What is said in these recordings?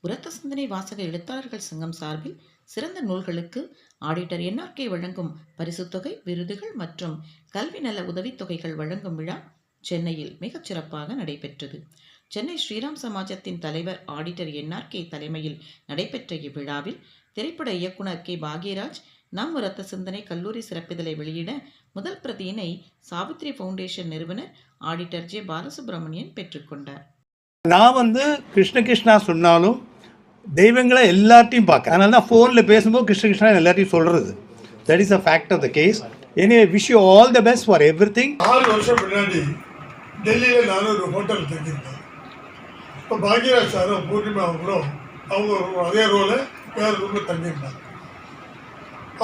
உரத்த சிந்தனை வாசக எழுத்தாளர்கள் சங்கம் சார்பில் சிறந்த நூல்களுக்கு ஆடிட்டர் என்ஆர்கே வழங்கும் பரிசுத்தொகை விருதுகள் மற்றும் கல்வி நல உதவித்தொகைகள் வழங்கும் விழா சென்னையில் மிகச் சிறப்பாக நடைபெற்றது. சென்னை ஸ்ரீராம் சமாஜத்தின் தலைவர் ஆடிட்டர் என்ஆர்கே தலைமையில் நடைபெற்ற இவ்விழாவில் திரைப்பட இயக்குனர் கே. பாக்யராஜ் நம் ரத்த சிந்தனை கல்லூரி சிறப்பிதழை வெளியிட முதல் பிரதியினை சாவித்ரி ஃபவுண்டேஷன் நிறுவனர் ஆடிட்டர் ஜே. பாலசுப்ரமணியன் பெற்றுக்கொண்டார் நான் வந்து கிருஷ்ண கிருஷ்ணா சொன்னாலும் தெய்வங்களை எல்லாத்தையும் பார்க்க. அதனால தான் ஃபோனில் பேசும்போது கிருஷ்ண கிருஷ்ணா எல்லாத்தையும் சொல்கிறது that is a fact of the case any wish you all the best for everything ஆறு வருஷம் முன்னாடி டெல்லியில் நானும் ஒரு ஹோட்டல் தங்கியிருந்தேன் இப்போ பாக்யராஜ் சாரும் பூர்ணிமாவும் கூட அவங்க அதே ரோல வேறு ரூமில் தங்கியிருந்தாங்க.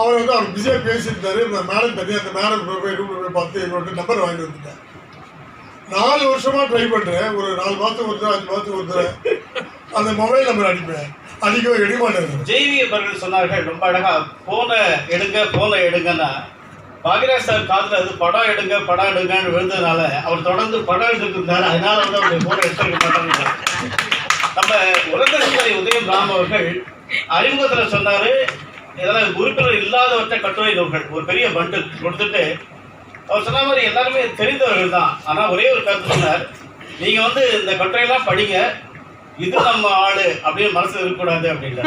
அவர் வந்து அவர் பிஸியாக பேசியிருந்தாரு. இந்த மேடம் தனியாக அந்த மேடம் போய் ரூமில் போய் பார்த்து என்னோட நம்பர் வாங்கிட்டு வந்துட்டேன் நாலு வருஷமாக ட்ரை பண்ணுறேன் ஒரு நாலு மாதத்துக்கு ஒரு தடவை அஞ்சு மாதத்துக்கு ஒரு தடவை. அந்த மொபைல் நம்பர் அடிப்பேன் அதிகம் எடுக்க மாட்டேன் ஜெய்வி அவர்கள் சொன்னார்கள் ரொம்ப அழகா போனை எடுங்க போனை எடுங்கன்னா பாகிராஜ் சார் காதுல அது படம் எடுங்க படம் எடுங்கன்னு விழுந்ததுனால அவர் தொடர்ந்து படம் எடுத்துருந்தாரு அதனால வந்து அவருடைய போனை எடுத்துருக்க மாட்டாங்க. நம்ம உலகசுந்தரி உதயம் ராம் அவர்கள் அறிமுகத்தில் சொன்னாரு இதெல்லாம் உறுப்பினர் இல்லாதவற்றை கட்டுரை நூல்கள். ஒரு பெரிய பண்டில் கொடுத்துட்டு அவர் சொன்ன மாதிரி எல்லாருமே தெரிந்தவர்கள் தான். ஆனால் ஒரே ஒரு கருத்து சொன்னார் நீங்கள் வந்து இந்த கட்டுரையெல்லாம் படிங்க இது நம்ம ஆளு அப்படின்னு மனசு இருக்கக்கூடாது அப்படின்னு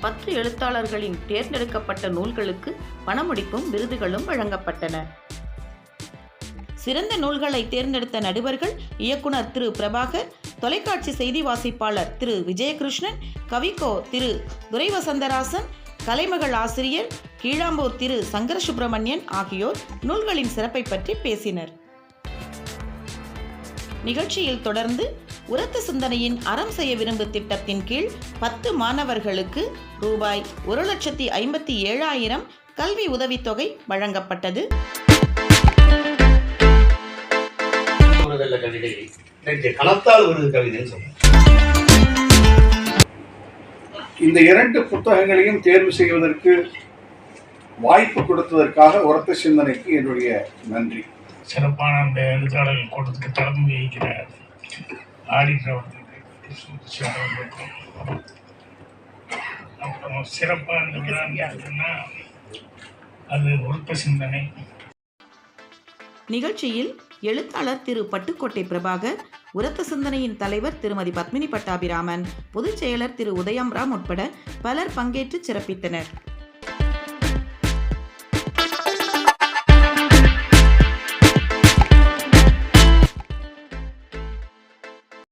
பத்து எழுத்தாளர்களின் தேர்ந்தெடுக்கப்பட்ட நூல்களுக்கு பணமுடிப்பும் விருதுகளும் வழங்கப்பட்டன. சிறந்த நூல்களை தேர்ந்தெடுத்த நடுவர்கள் இயக்குனர் திரு. பிரபாகர் தொலைக்காட்சி செய்தி வாசிப்பாளர் திரு விஜயகிருஷ்ணன் கவிக்கோ திரு துரைவசந்தராசன் கலைமகள் ஆசிரியர் கீழாம்பூர் திரு சங்கர சுப்பிரமணியன் ஆகியோர் நூல்களின் சிறப்பை பற்றி பேசினர். நிகழ்ச்சியில் தொடர்ந்து உரத்த சிந்தனையின் அறம் செய்ய விரும்பு திட்டத்தின் கீழ் பத்து மாணவர்களுக்கு ரூபாய் ஒரு லட்சத்தி ஐம்பத்தி ஏழாயிரம் கல்வி உதவித்தொகை வழங்கப்பட்டது. விருதுல கவிதை. நெஞ்ச கணத்தால் விருது கவிதைன்னு சொல்றேன் இந்த இரண்டு புத்தகங்களையும் தேர்வு செய்வதற்கு வாய்ப்பு கொடுத்ததற்காக உரத்த சிந்தனைக்கு என்னுடைய நன்றி. சிறப்பான அந்த எழுத்தாளர்கள் கூட்டத்துக்கு தலைமை வகிக்கிற ஆடிட்டர் அவர்களுக்கு சுருச்சி அவர்களுக்கும் அப்புறம் சிறப்பாக நடக்குதுன்னா அது ஒருத்த சிந்தனை. நிகழ்ச்சியில் எழுத்தாளர் திரு பட்டுக்கோட்டை பிரபாகர் உரத்த சிந்தனையின் தலைவர் திருமதி பத்மினி பட்டாபிராமன் பொதுச் செயலர் திரு உதயம் ராம் உட்பட பலர் பங்கேற்று சிறப்பித்தனர்.